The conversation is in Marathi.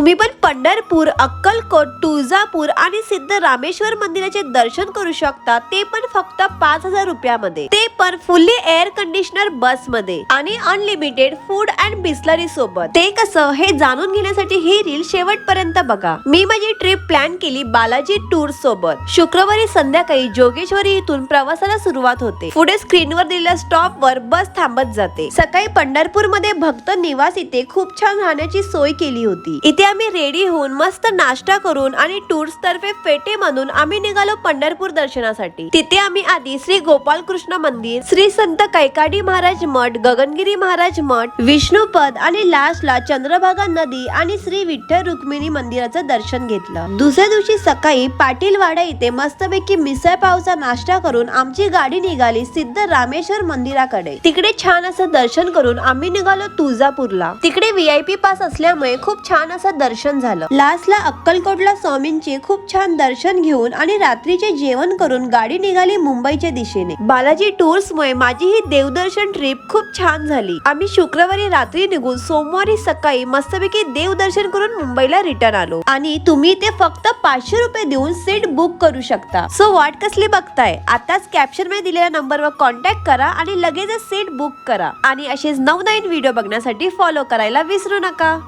तुम्ही पण पंढरपूर अक्कलकोट तुळजापूर आणि सिद्ध रामेश्वर मंदिराचे दर्शन करू शकता. ते पण फक्त पाच हजार रुपयामध्ये. ते पण फुल्ली एअर कंडिशनर बसमध्ये आणि अनलिमिटेड फूड अँड बिस्लरी सोबत. ते कसं हे जाणून घेण्यासाठी ही रील शेवटपर्यंत बघा. मी माझी ट्रिप प्लॅन केली बालाजी टूर सोबत. शुक्रवारी संध्याकाळी जोगेश्वरी इथून प्रवासाला सुरुवात होते. पुढे स्क्रीनवर दिलेल्या स्टॉप वर बस थांबत जाते. सकाळी पंढरपूरमध्ये भक्त निवास इथे खूप छान राहण्याची सोय केली होती. इथे आम्ही रेडी होऊन मस्त नाश्ता करून आणि टूर्स तर्फे फेटे म्हणून आम्ही निघालो पंढरपूर दर्शनासाठी. तिथे आम्ही आधी श्री गोपाल कृष्ण मंदिर श्री संत कैकाडी महाराज मठ गगनगिरी महाराज मठ विष्णुपद आणि लास्टला चंद्रभागा नदी आणि श्री विठ्ठल रुक्मिणी मंदिराचं दर्शन घेतलं. दुसऱ्या दिवशी सकाळी पाटीलवाडा इथे मस्तपैकी मिसळ पावचा नाश्ता करून आमची गाडी निघाली सिद्ध रामेश्वर मंदिराकडे. तिकडे छान असं दर्शन करून आम्ही निघालो तुळजापूरला. तिकडे व्हीआयपी पास असल्यामुळे खूप छान असं दर्शन झालं. लास्टला अक्कलकोटला स्वामींचे खूप छान दर्शन घेऊन आणि रात्रीचे जेवण करून गाडी निघाली मुंबईच्या दिशेने. बालाजी टूर्स मुळे माझी ही देवदर्शन ट्रिप खूप छान झाली. आम्ही शुक्रवारी रात्री निघून सोमवारी सकाळी मस्तपैकी देवदर्शन करून मुंबईला रिटर्न आलो. आणि तुम्ही ते फक्त पाचशे रुपये देऊन सीट बुक करू शकता. सो वाट कसली बघताय? आताच कॅप्शनमध्ये दिलेल्या नंबरवर कॉन्टॅक्ट करा आणि लगेचच सीट बुक करा. आणि असेच नवनवीन व्हिडिओ बघण्यासाठी फॉलो करायला विसरू नका.